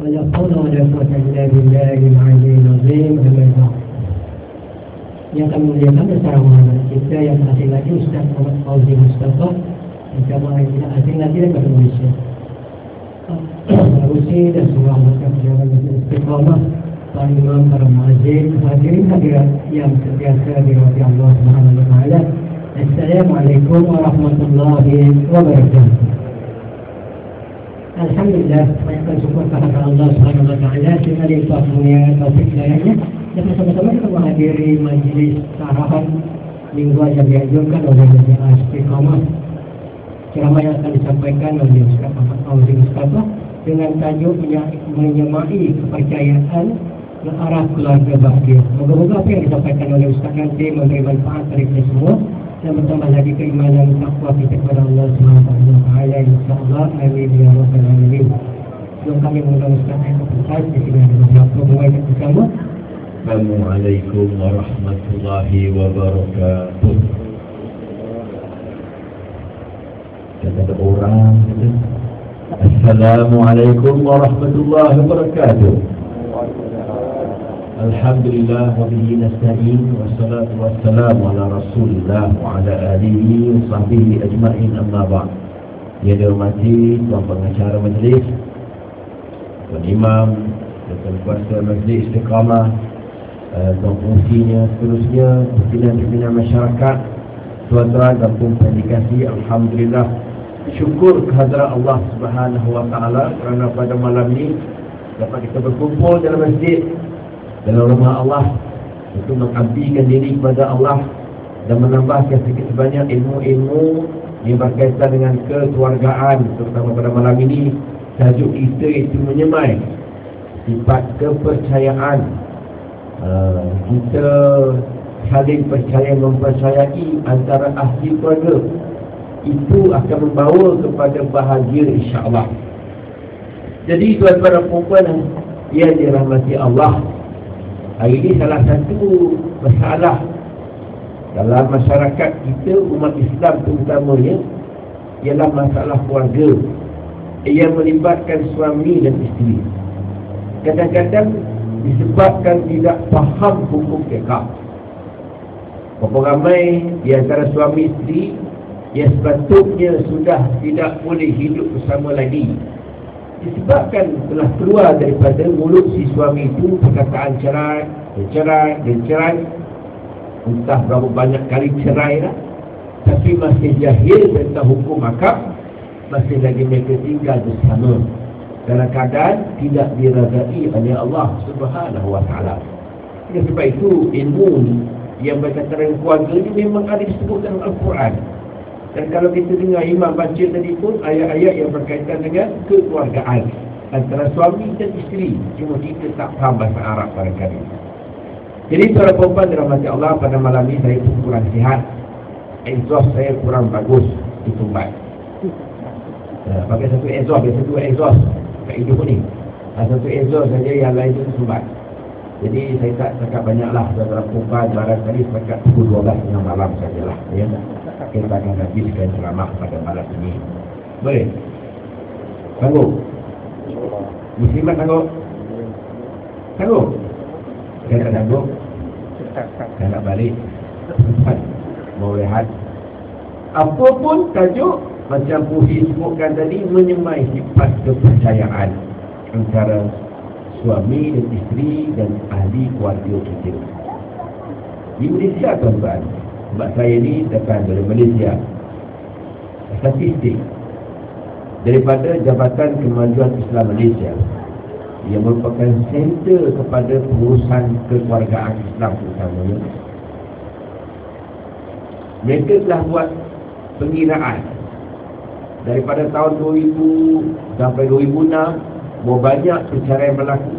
ولا حول ولا قوة إلا بالله العلي العظيم أما بعد yang kami muliakan bersama kita yang asing lagi Ustaz Muhammad Fauzi Mustafa dan jamaah yang tidak asing lagi daripada Malaysia Rusi dan semua anggota pejabat Majlis Istiqamah para imam, para muazzin, hadirin hadirat yang sentiasa dirahmati Allah Subhanahu wa taala. Assalamualaikum warahmatullahi wabarakatuh. Alhamdulillah, banyakkan syukur kepada Allah Subhanahu wa taala. Dengan limpah kurnia taufik hidayahnya dan bersama-sama kita menghadiri majlis sarahan minggu yang dianjurkan oleh Majlis Istiqamah. Ceramah yang akan disampaikan oleh Ustaz Muhammad Fauzi Mustafa dengan tajuk menyemai kepercayaan ke arah keluarga bahagia. Moga-moga apa yang disampaikan oleh Ustaz nanti memberi manfaat dari kita semua dan bertambah lagi keimanan takwa kita kepada Allah Subhanahu wa taala insyaallah amin ya rabbal alamin. Sebelum kami mengundang Ustaz yang berputar di sini ada beberapa pemain yang bersama. Assalamualaikum warahmatullahi wabarakatuh. Kata orang Assalamualaikum warahmatullahi wabarakatuh. Alhamdulillah wa bihi nasta'in wassalatu wassalamu ala Rasulillah wa ala alihi wa sahbihi ajma'in amma ba'd. Dihormati tuan pengacara majlis, tuan imam, tuan kuasa majlis istiqamah, uh, tuan fungsinya, seterusnya, pimpinan-pimpinan masyarakat, tuan-tuan dan pun dikasih Alhamdulillah syukur kehadrat Allah Subhanahu wa taala kerana pada malam ini dapat kita berkumpul dalam masjid dalam rumah Allah untuk mengabdikan diri kepada Allah dan menambahkan sedikit sebanyak ilmu-ilmu yang berkaitan dengan kekeluargaan terutama pada malam ini. Tajuk kita itu menyemai sifat kepercayaan. Uh, kita saling percaya mempercayai antara ahli keluarga. Itu akan membawa kepada bahagia insya-Allah. Jadi tuan-tuan dan puan yang dirahmati Allah ini salah satu masalah dalam masyarakat kita umat Islam terutamanya ialah masalah keluarga yang melibatkan suami dan isteri. Kadang-kadang disebabkan tidak faham hukum fiqah. Berapa ramai di antara suami isteri yang sepatutnya sudah tidak boleh hidup bersama lagi disebabkan telah keluar daripada mulut si suami itu perkataan cerai, cerai, dan cerai. Entah berapa banyak kali cerai lah. Tapi masih jahil tentang hukum akab masih lagi mereka tinggal bersama. Dalam keadaan tidak diragai oleh Allah subhanahu wa ta'ala. Sebab itu ilmu yang berkaitan dengan keluarga ini memang ada disebut dalam Al-Quran dan kalau kita dengar imam baca tadi pun ayat-ayat yang berkaitan dengan kekeluargaan antara suami dan isteri. Cuma kita tak faham bahasa Arab barangkali. Jadi para perempuan dirahmati Allah pada malam ini saya pun kurang sihat. Exhaust saya kurang bagus ditumbat. Uh, pakai satu exhaust, biasa satu exhaust kat hidup ni. Uh, satu exhaust saja yang lain itu sumbat. Jadi saya tak cakap banyaklah saudara perempuan barangkali setakat pukul 12 tengah malam sajalah. Ya kita akan habiskan ceramah pada malam ini. Boleh? Sanggup? Muslimat sanggup? Sanggup? Saya tak sanggup? Saya nak balik. Mau rehat. Apa pun tajuk macam Puhi sebutkan tadi menyemai sifat kepercayaan antara suami dan isteri dan ahli keluarga kita. Di Malaysia tuan-tuan, sebab saya ni datang dari Malaysia. Statistik daripada Jabatan Kemajuan Islam Malaysia. Yang merupakan center kepada pengurusan kekeluargaan Islam terutamanya mereka telah buat pengiraan. Daripada tahun 2000 sampai 2006 berapa banyak perceraian berlaku.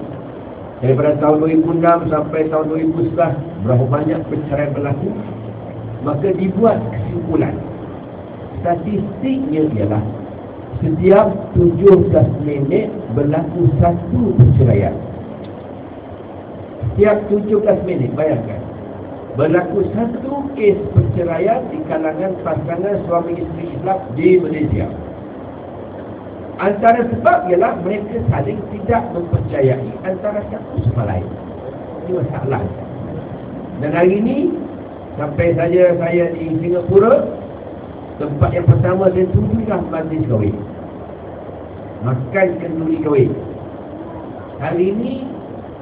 Daripada tahun 2006 sampai tahun 2011 berapa banyak perceraian berlaku maka dibuat kesimpulan statistiknya ialah setiap 17 minit berlaku satu perceraian setiap 17 minit bayangkan berlaku satu kes perceraian di kalangan pasangan suami isteri Islam di Malaysia Antara sebab ialah mereka saling tidak mempercayai antara satu sama lain. Ini masalah. Dan hari ini, sampai saja saya di Singapura, tempat yang pertama saya tuju lah majlis kahwin. Makan kenduri kahwin. Hari ini,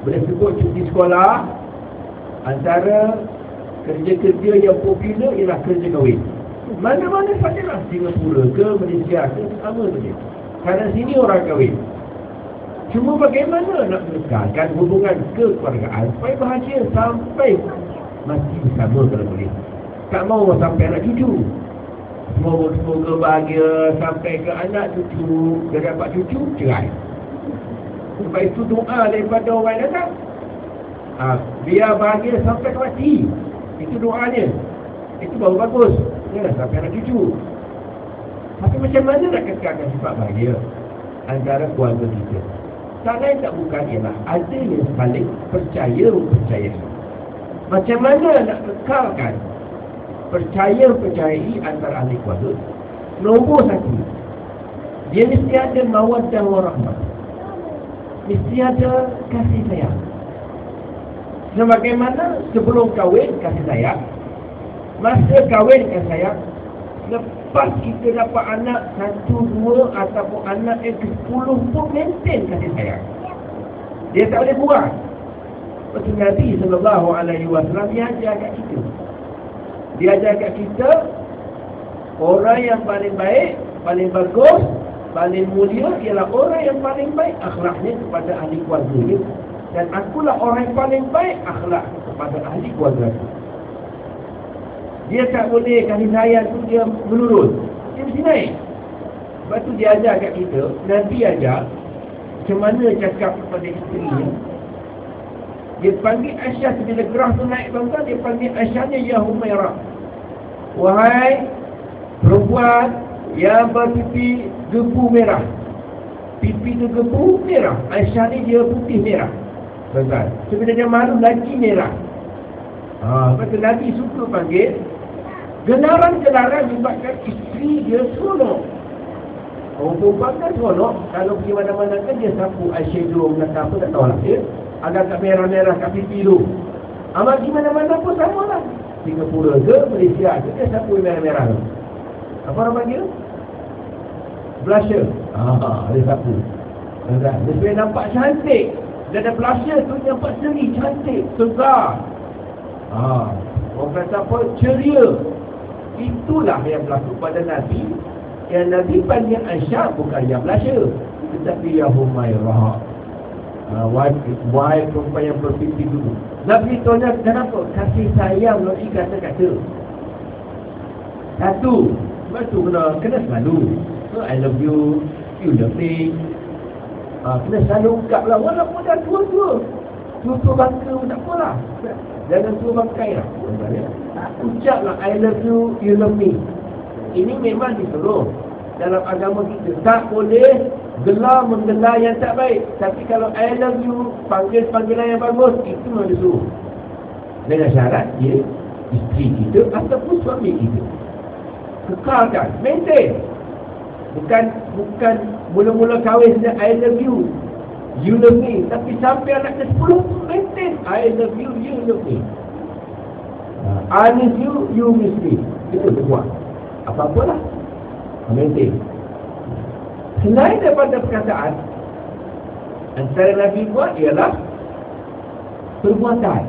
boleh sebut cuti sekolah, antara kerja-kerja yang popular ialah kerja kahwin. Mana-mana saja lah Singapura ke Malaysia ke sama saja. Karena sini orang kahwin. Cuma bagaimana nak menekankan hubungan kekeluargaan supaya bahagia sampai mati bersama kalau boleh. Tak mau sampai anak cucu. Semoga, semoga bahagia sampai ke anak cucu. Dia dapat cucu, cerai. Sebab itu doa daripada orang datang. Ha, biar bahagia sampai ke mati. Itu doanya. Itu baru bagus. Ya, sampai anak cucu. Tapi macam mana nak kekalkan sifat bahagia antara keluarga kita? Tak lain tak bukan ialah ada yang saling percaya percaya. Macam mana nak kekalkan percaya percayai antara ahli keluarga? Nombor satu, dia mesti ada mawaddah warahmah. Mesti ada kasih sayang. Sebagaimana sebelum kahwin kasih sayang, masa kahwin kasih sayang, Lepas kita dapat anak satu, dua ataupun anak yang ke sepuluh pun maintain kasih sayang. Dia tak boleh buat. Lepas Nabi SAW dia ajar kat kita. Dia ajar kat kita orang yang paling baik, paling bagus, paling mulia ialah orang yang paling baik akhlaknya kepada ahli keluarga dia. Dan akulah orang yang paling baik akhlak kepada ahli keluarga dia. Dia tak boleh kasih sayang tu dia menurun. Dia mesti naik. Lepas tu dia ajar kat kita, Nabi ajar macam mana cakap kepada isteri dia. Dia panggil Aisyah bila gerah tu naik bangsa, dia panggil Aisyahnya Ya Humairah. Wahai perempuan yang berpipi gebu merah. Pipi tu gebu merah. Aisyah ni dia putih merah. Tuan-tuan. Sebenarnya malu lagi merah. Ha, tu Nabi suka panggil Genaran-genaran menyebabkan isteri dia seronok. Orang perempuan kan seronok. Kalau pergi mana-mana kan dia sapu eyeshadow belakang apa tak tahu lah. Ya? Agak-agak merah-merah kat pipi tu. Amat pergi mana-mana pun sama lah. Singapura ke Malaysia ke dia sapu merah-merah tu. Apa orang panggil? Blusher. Ah, dia sapu. Dia supaya nampak cantik. Dia ada blusher tu nampak seri cantik. Segar. Ah, orang kata apa? Ceria. Itulah yang berlaku pada Nabi Yang Nabi panggil Aisyah bukan yang Malaysia Tetapi yang Uh, Wahai perempuan yang berpipi dulu? Nabi tanya kenapa? Kasih sayang melalui kata-kata Satu. Sebab tu kena, kena selalu. So, I love you You love me. Uh, Kena selalu ungkap lah. Walaupun dah tua-tua. Tua-tua bangka pun tak apalah. Jangan tua bangkai lah. Ucaplah I love you, you love me. Ini memang disuruh Dalam agama kita. Tak boleh gelar menggelar yang tak baik. Tapi kalau I love you Panggil panggilan yang bagus Itu memang disuruh Dengan syarat dia Isteri kita ataupun suami kita. Kekalkan Maintain. Bukan Bukan Mula-mula kahwin saja I love you. You love me. Tapi sampai anak ke 10 Maintain. I love you, you love me. I miss you, you miss me. Itu semua. Apa-apalah. Maintain. Selain daripada perkataan, antara Nabi buat ialah perbuatan.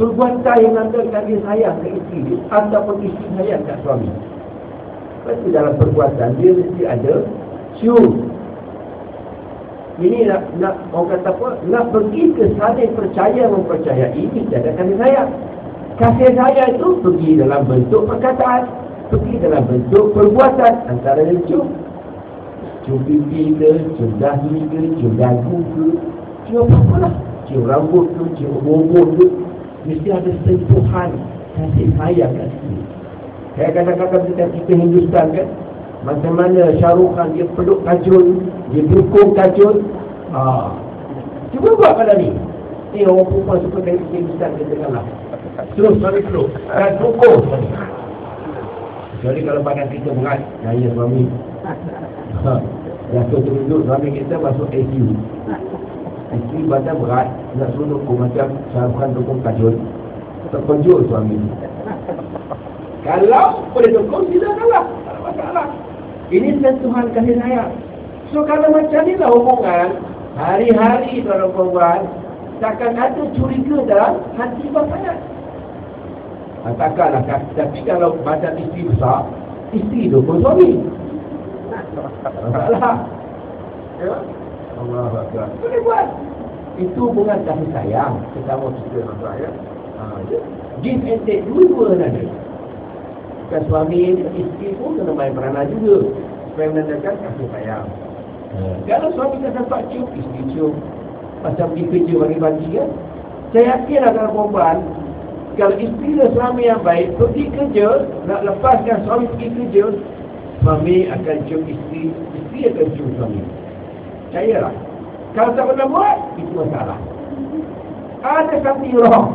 Perbuatan yang menandakan dia sayang ke isteri ataupun isteri sayang ke suami. Lepas dalam perbuatan, dia mesti ada cium. Ini nak, nak orang kata apa? Nak pergi ke saling percaya mempercayai ini ada kasih sayang. Kasih sayang itu pergi dalam bentuk perkataan, pergi dalam bentuk perbuatan antara cium. Cium pipi ke, cium dahi ke, cium dagu ke, cium apa lah. Cium rambut ke, cium bobot ke. Mesti ada sentuhan kasih sayang kat sini. Kayak kadang-kadang kita kita Hindustan kan, macam mana Syarukhan dia peluk kacun, dia dukung kacun. Ha. Cuba buat pada ni. Ni orang perempuan suka dari Hindustan dia tengah lah. Terus suami peluk Dan pukul Kecuali kalau badan kita berat Gaya suami. Ha. Jatuh terunjuk suami kita masuk ICU Isteri badan berat Nak suruh dukung macam Syarufkan dukung kajun Terkejut suami. Kalau boleh dukung Tidak kalah Tak ada masalah. Ini sentuhan kasih sayang. So kalau macam ni lah hubungan Hari-hari tuan perempuan Takkan ada curiga dalam hati pasangan ha, Takkanlah Tapi kalau badan isteri besar Isteri dukung suami Masalah Ya Allah Akbar. Boleh buat. Itu hubungan kasih sayang. Kita mau cerita dengan saya. Ha, ya. Give and take dua-dua ada. Bukan suami isteri pun kena main peranan juga. Supaya menandakan kasih sayang. Ha. Kalau suami tak dapat cium, isteri cium. Macam pergi kerja bagi-bagi kan. Saya yakin lah kalau perempuan. Kalau isteri dan suami yang baik pergi kerja, nak lepaskan suami pergi kerja, suami akan cium isteri, isteri akan cium suami. Percayalah. Kalau tak pernah buat, itu masalah. Ada something wrong.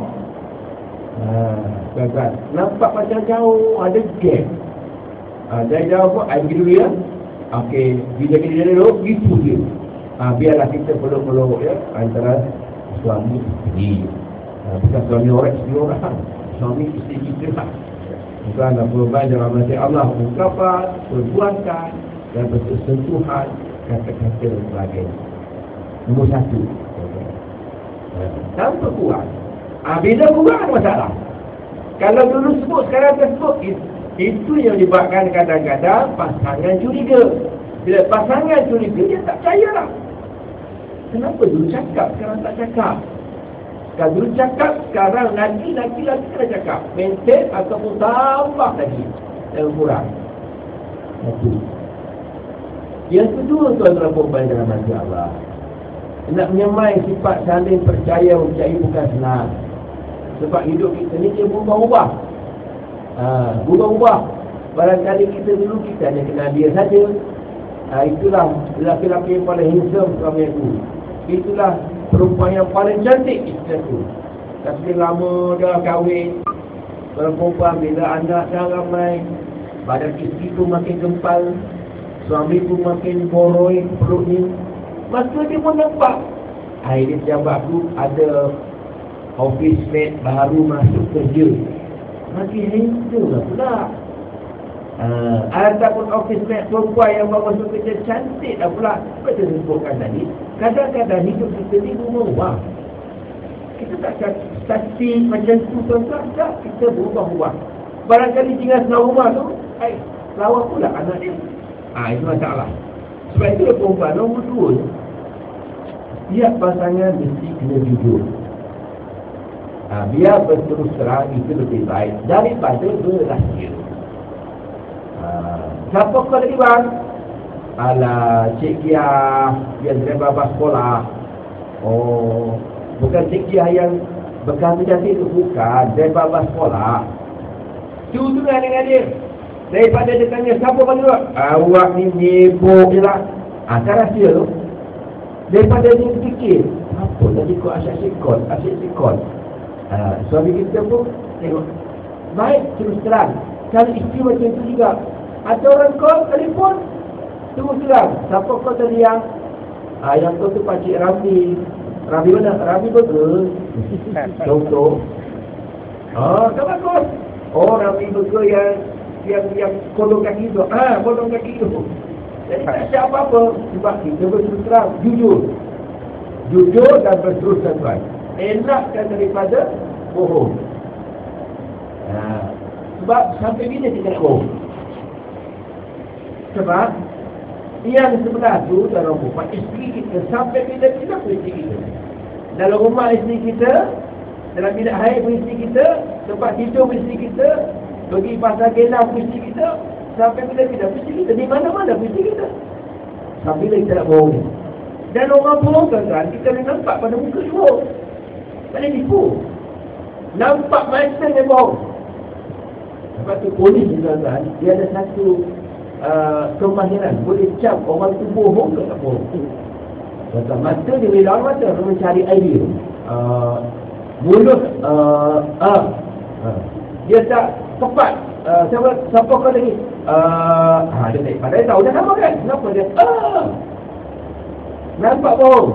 Ha, kan? Nampak macam jauh, ada gap. Ha, dari jauh pun, saya pergi dulu ya. Okey, bila kita jadi dulu, itu dia. Ha, biarlah kita peluk-peluk ya, antara suami isteri. Ha, bukan suami orang, isteri orang. Suami isteri kita lah. Bukan apa baik dalam mati Allah ungkapan, perbuatan dan bersentuhan kata-kata dan sebagainya. Nombor satu. Tanpa kurang. Ha, bila kurang masalah. Kalau dulu sebut, sekarang tak sebut. Itu yang menyebabkan kadang-kadang pasangan curiga. Bila pasangan curiga, dia tak percaya lah. Kenapa dulu cakap, sekarang tak cakap? Kalau dulu cakap, sekarang nanti, nanti, nanti kena cakap. Maintain ataupun tambah lagi. Dan kurang. Satu. Yang kedua tuan-tuan perempuan dalam hati Allah. Nak menyemai sifat saling percaya percaya bukan senang. Sebab hidup kita ni dia berubah-ubah. Ha, berubah-ubah. Barangkali kita dulu kita hanya kenal dia saja. Ha, itulah lelaki-lelaki yang paling handsome suami aku. Itulah perempuan yang paling cantik isteri aku. Tapi lama dah kahwin. Perempuan bila anak dah ramai. Badan isteri tu makin gempal. Suami pun makin boroi perutnya. Masa dia pun nampak. Dia pejabat tu ada office mate baru masuk kerja. Makin handsome lah pula. Uh, ataupun office mate perempuan yang baru masuk kerja cantik lah pula. Saya sebutkan tadi. Kadang-kadang hidup kita ni berubah. Kita tak statik macam tu tuan-tuan. Tak, kita berubah-ubah. Barangkali tinggal senang rumah tu. Hai, lawa pula anak dia. Ah ha, itu masalah. Sebab itu perempuan nombor dua Tiap pasangan mesti kena jujur. Ha, biar berterus terang itu lebih baik daripada berrahsia. Ha, siapa kau tadi bang? Alah, Cik Kia yang terima bas sekolah. Oh, bukan Cik Kia yang bekas menjadi itu. Bukan, dia bas sekolah. Jujur dengan dia. Daripada dia tanya, siapa bagi awak? Awak ni nyebuk je lah. Ha, kan rahsia tu. Daripada dia fikir, apa tadi kau asyik sikot, asyik sikot. Ha, suami kita pun tengok. Baik, terus terang. Kalau isteri macam tu juga. Ada orang call, telefon. Terus terang. Siapa kau tadi yang? Ha, yang tu tu Pakcik Rafi. Rafi mana? Rafi betul. Contoh. Ha, kan bagus. Oh, Rafi betul yang yang yang kolong kaki tu. Ah, ha, kolong kaki tu. Jadi tak ada apa-apa sebab kita berterus terang, jujur. Jujur dan berterus terang. Enakkan daripada bohong. Ha. Sebab sampai bila kita nak bohong? Sebab yang sebelah tu dalam rumah isteri kita sampai bila kita pun isteri kita. Dalam rumah isteri kita, dalam bilik air pun isteri kita, tempat tidur pun isteri kita, Pergi pasal gena puisi kita Sampai bila kita puisi kita Di mana-mana puisi kita. Sampai bila kita nak bohong? Dan orang bohong kan Kita boleh nampak pada muka semua. Boleh tipu. Nampak macam yang bohong. Sebab tu polis kan Dia ada satu uh, Kemahiran Boleh cap orang tu bohong ke tak bohong? Kata mata dia boleh lawan mata Dia mencari idea uh, Mulut uh, uh, uh, Dia tak tepat. Uh, siapa siapa kau lagi? Uh, ha, dia tak pandai tahu dah sama kan? Kenapa dia? Ah! Nampak bohong?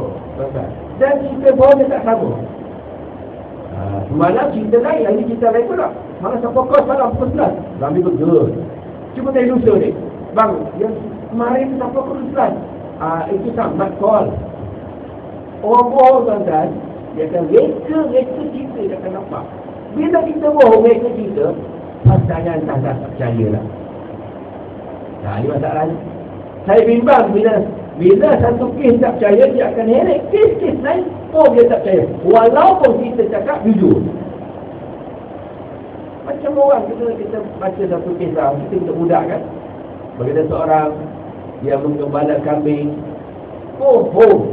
Dan cerita bohong dia tak sama. Ha, Malah cerita lain, lagi cerita lain pula. Malah siapa kau salah pukul 11 Rambi betul. Cuba tanya lusa ni Bang, yang kemarin siapa 11 uh, Itu sambat call. Orang bohong tuan-tuan. Dia akan reka-reka cerita Dia akan nampak. Bila kita bohong reka cerita Pasangan tak tak percaya lah. Nah, ini masalahnya Saya bimbang bila Bila satu kes tak percaya Dia akan heret Kes-kes lain. Oh dia tak percaya. Walaupun kita cakap jujur. Macam orang kita kita baca satu kisah Kita kita budak kan Bagaimana seorang Dia menggembala kambing Bohong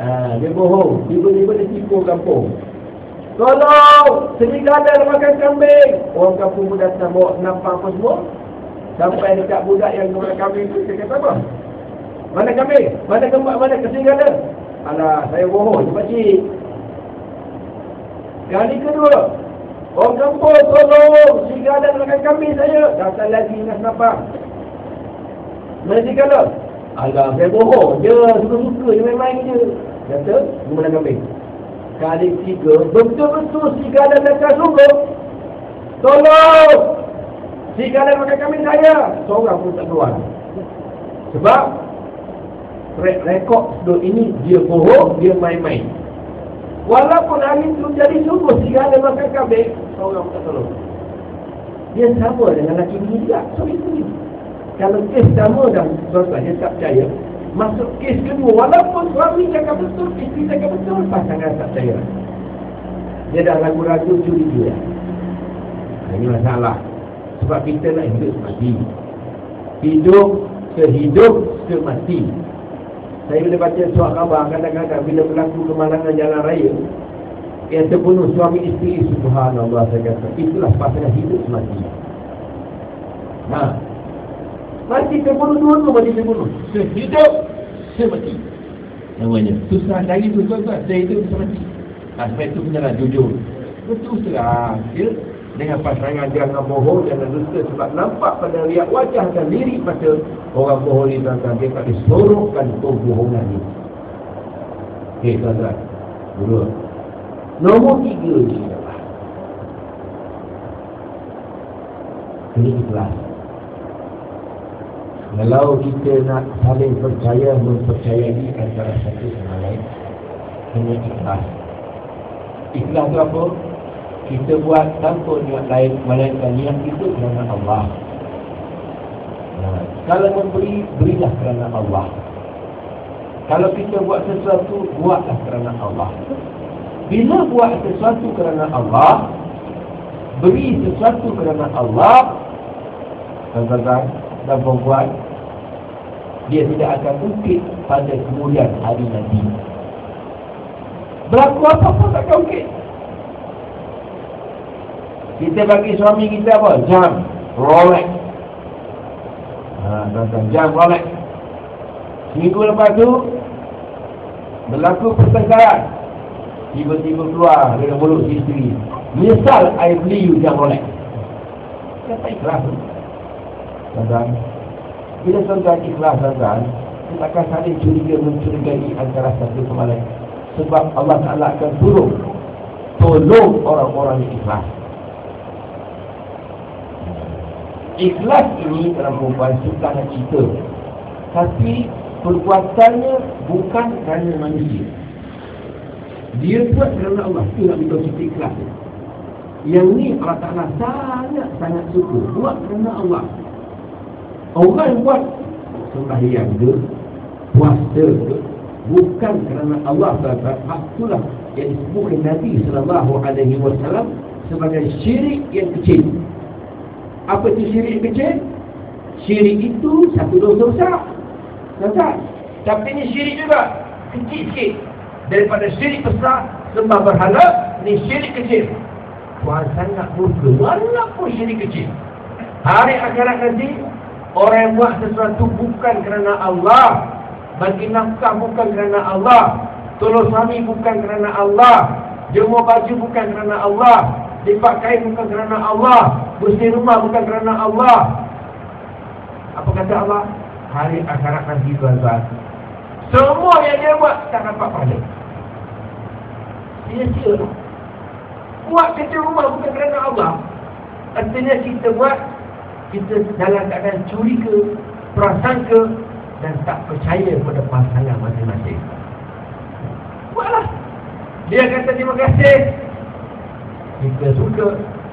ha, Dia bohong Tiba-tiba dia tipu kampung Tolong Serigala makan kambing Orang kampung pun datang bawa nampak apa semua Sampai dekat budak yang gembala kambing tu Dia kata apa Mana kambing? Mana kembak? Mana serigala? Alah, saya bohong. Cepat cik. Kali kedua. Orang kampung tolong. Serigala makan kambing saya. Datang lagi dengan senapang. Mana serigala? Alah, saya bohong je. Suka-suka je main-main je. Kata, gimana kambing? Kali ketiga, betul-betul serigala makan sungguh. Tolong. Serigala makan kambing saya. Seorang pun tak keluar. Sebab record duk ini dia bohong, dia main-main. Walaupun hari itu jadi sungguh segala makan kabeh, seorang tak tolong. Dia sama dengan ini juga. So itu Kalau kes sama dan tuan dia tak percaya, masuk kes kedua, walaupun suami cakap betul, isteri cakap betul, pasangan tak percaya. Dia dah ragu-ragu curi dia. Nah, ini masalah. Sebab kita nak hidup mati. Hidup sehidup semati. Saya bila baca surat khabar kadang-kadang bila berlaku kemalangan jalan raya yang terbunuh suami isteri subhanallah saya kata itulah pasangan hidup semati. Nah. Mati terbunuh dua-dua mati terbunuh. Sehidup semati. Namanya. Susah dari tu tuan-tuan. Saya hidup semati. Nah, sebab itu punya jujur. Betul terang. Ya? Dengan pasangan jangan bohong, jangan dusta sebab nampak pada lihat wajah dan lirik mata orang bohong ni tuan-tuan dia tak disorokkan kebohongan ni. Okey tuan-tuan. Dua. Nombor tiga ni ini ikhlas. Kalau kita nak saling percaya mempercayai antara satu sama lain, ini ikhlas. Ikhlas tu apa? kita buat tanpa niat lain melainkan niat itu kerana Allah. Nah, kalau memberi, berilah kerana Allah. Kalau kita buat sesuatu, buatlah kerana Allah. Bila buat sesuatu kerana Allah, beri sesuatu kerana Allah, tuan-tuan dan perempuan, dia tidak akan ungkit pada kemudian hari nanti. Berlaku apa-apa tak akan ungkit. Kita bagi suami kita apa? Jam Rolex ha, Jam Rolex Seminggu lepas tu Berlaku pertengkaran Tiba-tiba keluar dengan mulut isteri Menyesal I beli you jam Rolex Kata ikhlas Tuan-tuan. Bila tuan-tuan ikhlas tuan-tuan Kita akan saling curiga mencurigai antara satu sama lain. Sebab Allah Ta'ala akan turun Tolong orang-orang yang ikhlas. Ikhlas ini dalam perempuan suka nak cerita. Tapi perbuatannya bukan kerana manusia. Dia buat kerana Allah Itu nak minta cerita ikhlas. Yang ni Allah Ta'ala sangat-sangat suka. Buat kerana Allah Orang yang buat Sembahyang ke Puasa ke Bukan kerana Allah Ta'ala Itulah yang disebutkan Nabi SAW Sebagai syirik yang kecil apa itu syirik kecil? Syirik itu satu dosa besar. Besar. Tapi ini syirik juga. Kecil sikit. Daripada syirik besar, sembah berhala, ini syirik kecil. Tuhan sangat murka. Walaupun syirik kecil. Hari akhirat nanti, orang yang buat sesuatu bukan kerana Allah. Bagi nafkah bukan kerana Allah. Tolong suami bukan kerana Allah. Jemur baju bukan kerana Allah. Lipat kain bukan kerana Allah Bersih rumah bukan kerana Allah Apa kata Allah? Hari akhirat nanti tuan-tuan. Semua yang dia buat tak dapat pahala. Dia sia Buat kerja rumah bukan kerana Allah. Artinya kita buat, kita dalam keadaan curiga, prasangka dan tak percaya kepada pasangan masing-masing. Buatlah. Dia kata terima kasih. Kita suka.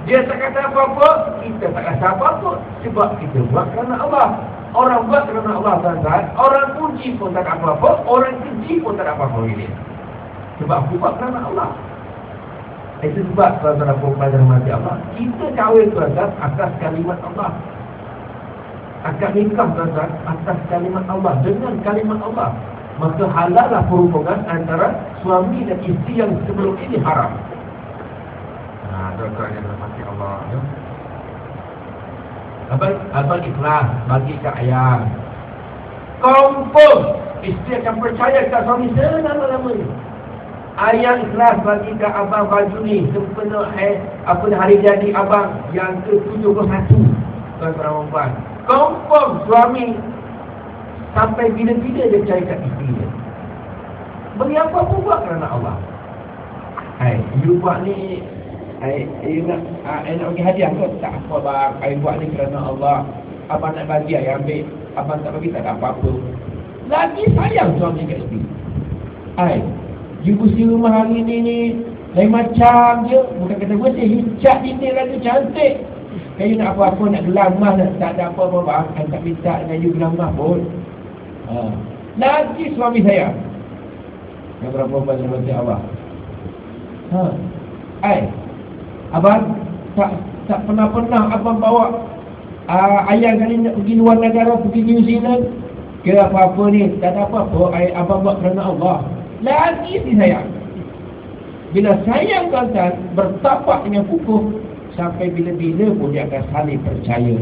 Dia tak kata apa-apa, kita tak kata apa-apa. Sebab kita buat kerana Allah. Orang buat kerana Allah tuan-tuan. Orang puji pun tak apa-apa. Orang keji pun tak apa-apa. Sebab aku buat kerana Allah. Itu sebab tuan-tuan dan puan dan mati Allah. Kita kahwin tuan-tuan atas kalimat Allah. Akad nikah tuan-tuan atas kalimat Allah. Dengan kalimat Allah. Maka halallah perhubungan antara suami dan isteri yang sebelum ini haram. Nah, tuan-tuan yang mati Allah. Ya. Abang, abang ikhlas bagi ke ayah. Confirm isteri akan percaya ke suami selama-lamanya. Ayah ikhlas bagi ke abang baju ni sempena eh, apa hari jadi abang yang ke-71 tuan-tuan perempuan. Confirm suami sampai bila-bila dia percaya kat isteri dia. Bagi apa pun buat kerana Allah. Hai, you buat ni Ai, ai nak ai nak bagi hadiah ke? Tak apa bang. Ai buat ni kerana Allah. Abang nak bagi ai ambil. Abang tak bagi tak ada apa-apa. Lagi sayang suami kat isteri. Ai, you bersih rumah hari ni ni lain macam je. Bukan kata bersih. You cat dinding lagi cantik. Kalau nak apa-apa nak gelam mah nak tak ada apa-apa bang. Ai tak minta dengan you gelam mah pun. Ha. Lagi suami saya. Yang berapa banyak Allah. Ha. Ai, Abang tak tak pernah-pernah abang bawa uh, ayah kali nak pergi luar negara, pergi New Zealand ke apa-apa ni, tak ada apa-apa, abang buat kerana Allah. Lagi si sayang. Bila sayang tuan-tuan bertapak dengan kukuh, sampai bila-bila pun dia akan saling percaya.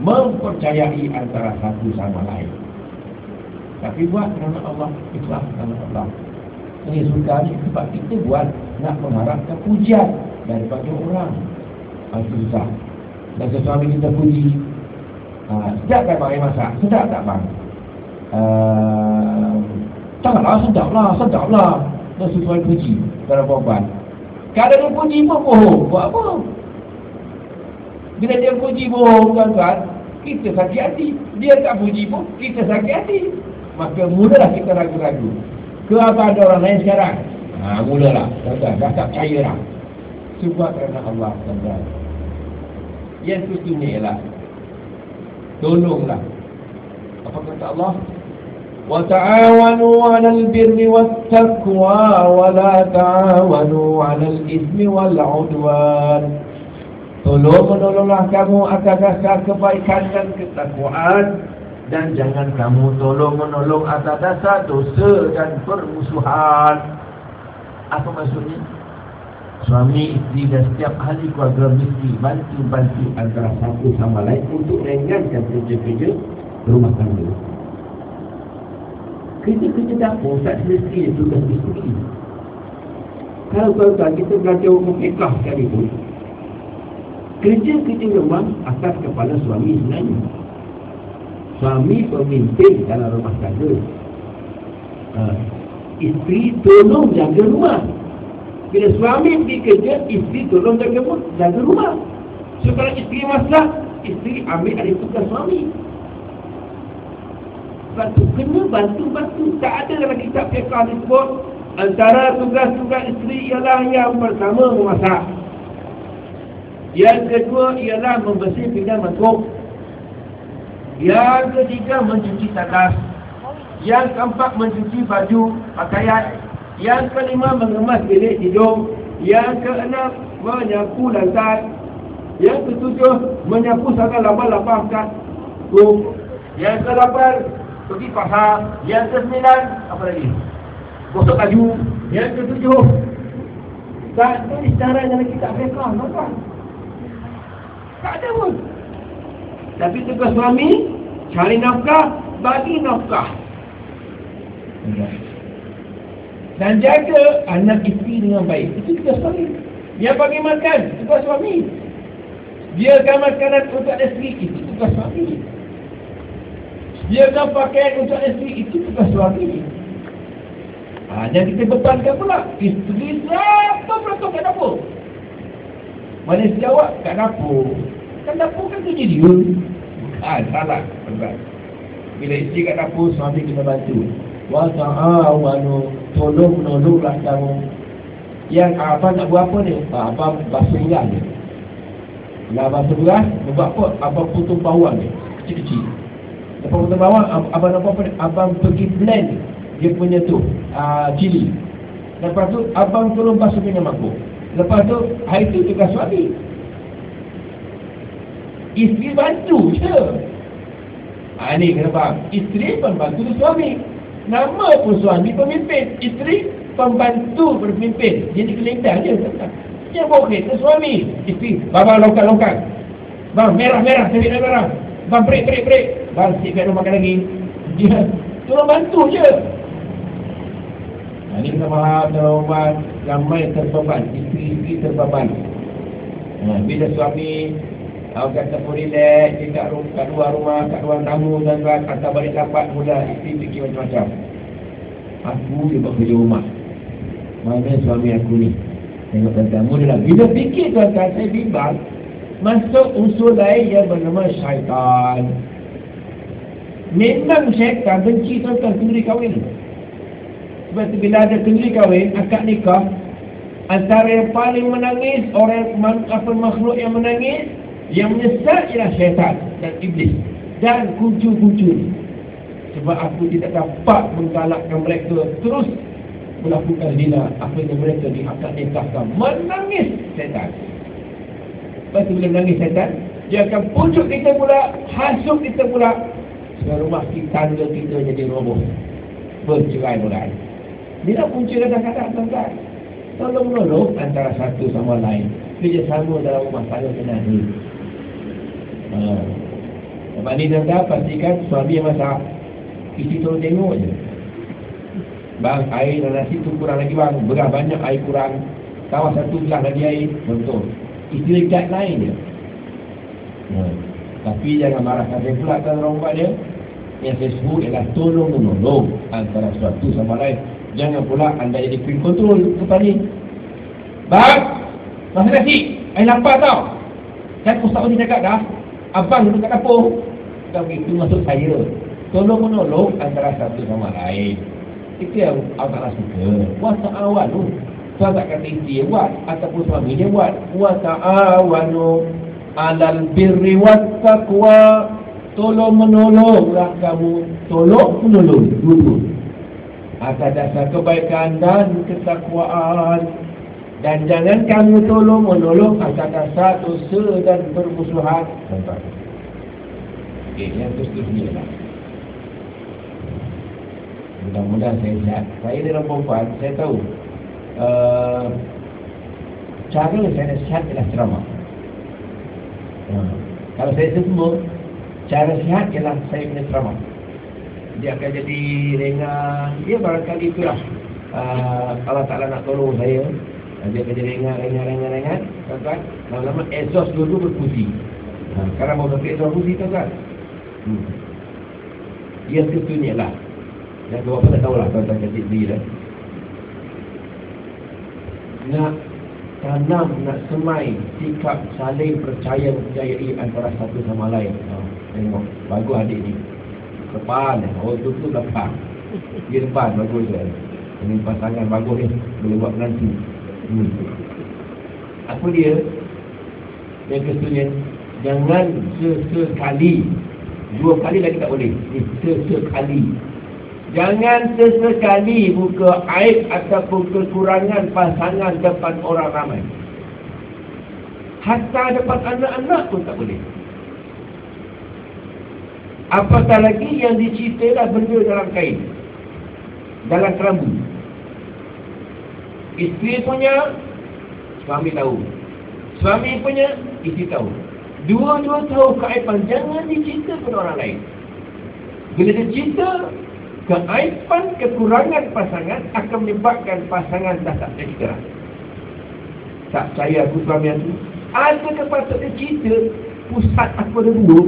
Mempercayai antara satu sama lain. Tapi buat kerana Allah, ikhlas kerana Allah. Ini suka ni sebab kita buat nak mengharapkan pujian daripada orang ha, Itu susah Dan sesuami kita puji ha, Sedap tak bang masak? Sedap tak bang? Uh, Taklah sedap lah, sedap lah Dan sesuai puji Dalam perempuan Kalau dia puji pun bohong. Buat apa? Bila dia puji bohong tuan-tuan Kita sakit hati. Dia tak puji pun Kita sakit hati. Maka mulalah kita ragu-ragu. Ke apa ada orang lain sekarang? Ha, mulalah. Tuan-tuan Dah tak percaya lah sebab kerana Allah tuan Yang kedua ialah tolonglah. Apa kata Allah? Wat taqwa wa la ta'awanu 'alal ismi wal 'udwan. Tolong menolonglah kamu atas dasar kebaikan dan ketakwaan dan jangan kamu tolong menolong atas dasar dosa dan permusuhan. Apa maksudnya? suami isteri dan setiap ahli keluarga mesti bantu-bantu antara satu sama lain untuk ringankan kerja-kerja rumah tangga. Kerja-kerja dapur tak selesai tugas isteri. Kalau tuan-tuan kita belajar umum fikah sekali pun, kerja-kerja rumah atas kepala suami sebenarnya. Suami pemimpin dalam rumah tangga. Uh, isteri tolong jaga rumah. Bila suami pergi kerja, isteri tolong jaga, jaga rumah. So kalau isteri masak, isteri ambil ada tugas suami. Sebab tu kena bantu-bantu. Tak ada dalam kitab fiqah disebut antara tugas-tugas isteri ialah yang pertama memasak. Yang kedua ialah membersih pinggan mangkuk. Yang ketiga mencuci takas. Yang keempat mencuci baju, pakaian. Yang kelima mengemas bilik tidur. Yang keenam menyapu lantai. Yang ketujuh menyapu sangat lapar-lapar kat. Yang ke-8 pergi pasar. Yang ke-9 apa lagi? Gosok baju. Yang ke-7 tak ada secara dalam kitab fiqah, tuan Tak ada pun. Tapi tugas suami cari nafkah, bagi nafkah. Dan jaga anak isteri dengan baik. Itu tugas suami. Dia bagi makan, tugas suami. Dia akan makanan untuk isteri, itu tugas suami. Biarkan pakaian untuk isteri itu tugas suami. Ha, dan kita bebankan pula. Isteri siapa pula kat dapur? Mana jawab kat dapur. Kan dapur kan kerja dia. Ha, salah. Bukan. Bila isteri kat dapur, suami kena bantu. Wa ta'awanu tolong menolonglah kamu. Yang apa nak buat apa ni? Ha, apa basuh beras ni? Lah basuh beras, buat apa? Abang potong bawang ni. Kecil-kecil. Lepas potong bawang, abang apa apa? Abang pergi blend dia punya tu, uh, cili. Lepas tu, abang tolong basuh minyak mabuk. Lepas tu, hari tu tugas suami. Isteri bantu je. Ha, ni kena faham. Isteri pembantu suami. Nama pun suami pemimpin. Isteri pembantu pemimpin. Jadi kelendang je. Yang bawa kereta suami. Isteri, bang longkang-longkang. Bang, merah-merah, saya merah. Bang, break, break, break. Bang, sikit rumah makan lagi. Dia tolong bantu je. Ha, ini kita faham dalam rumah ramai terbeban. Isteri-isteri terbeban. Ha, bila suami Awak kata pun relax, dia kat, rumah, kat luar rumah, kat luar tamu dan tuan kata balik dapat mula isteri fikir macam-macam. Aku dia buat kerja rumah. Mana suami aku ni? Tengok tamu dia lah. Bila fikir tuan saya bimbang, masuk unsur lain yang bernama syaitan. Memang syaitan benci tuan tuan kenduri kahwin. Sebab tu bila ada kenduri kahwin, akad nikah, antara yang paling menangis, orang apa makhluk yang menangis, yang menyesat ialah syaitan dan iblis dan kuncu-kuncu sebab aku tidak dapat menggalakkan mereka terus melakukan zina. Apa yang mereka diakad nikahkan menangis syaitan. Lepas tu bila menangis syaitan dia akan pujuk kita pula hasuk kita pula sebab rumah kita tangga kita jadi roboh. Bercerai berai nak punca kadang-kadang tuan-tuan. Tolong menolong antara satu sama lain. Kerjasama dalam rumah tangga kena ni. Ha. Lepas ni tuan pastikan suami yang masak. Isteri tolong tengok je. Bang, air dan nasi tu kurang lagi bang. Beras banyak, air kurang. Tawas satu gelas lagi air. Betul. Isteri kat lain je. Ha. Tapi jangan marahkan saya pula Tuan rumah dia Yang saya sebut ialah tolong menolong Antara suatu sama lain. Jangan pula anda jadi queen control Lepas ni Bang, masa nasi? Air lapar tau. Kan ustaz ni cakap dah abang duduk kat dapur. Kalau itu masuk saya. Tolong menolong antara satu sama lain. Itu yang Allah Ta'ala suka. Wa ta'awanu Tuan tak kata isteri buat ataupun suami dia buat. Wa ta'awanu alal birri wa taqwa tolong menolonglah kamu tolong menolong dulu atas dasar kebaikan dan ketakwaan dan jangan kamu tolong menolong atas dasar dosa dan permusuhan. Okey, yang seterusnya lah. Mudah-mudahan saya sihat. Saya dalam perempuan, saya tahu. Uh, cara saya sihat ialah ceramah. Uh, kalau saya sembuh, cara sihat ialah saya punya ceramah. Dia akan jadi ringan. Dia barangkali itulah. Uh, Allah Ta'ala nak tolong saya dia kerja ringan, ringan, ringan, ringan Tuan-tuan Lama-lama exhaust dulu berpusi ha, Sekarang mau pakai exhaust pusi tuan-tuan hmm. Dia setunya lah Yang tu apa tak tahulah Tuan-tuan kecil diri dah Nak Tanam, nak semai Sikap saling percaya Percayai antara satu sama lain ha, Tengok, bagus adik ni. Depan, oh tu tu depan Dia depan, bagus je Ini pasangan bagus ni. Boleh buat nanti Hmm. Apa dia? Yang ketujuh Jangan sesekali. Dua kali lagi tak boleh. Sesekali. Jangan sesekali buka aib ataupun kekurangan pasangan depan orang ramai. Hatta depan anak-anak pun tak boleh. Apatah lagi yang diceritakan benda dalam kain. Dalam kerambu. Isteri punya Suami tahu. Suami punya Isteri tahu. Dua-dua tahu keaiban Jangan dicerita kepada orang lain. Bila dia cerita Keaiban kekurangan pasangan Akan menyebabkan pasangan dah tak bercerita Tak percaya aku suami aku. Ada kepatut dia cerita Pusat aku ada dua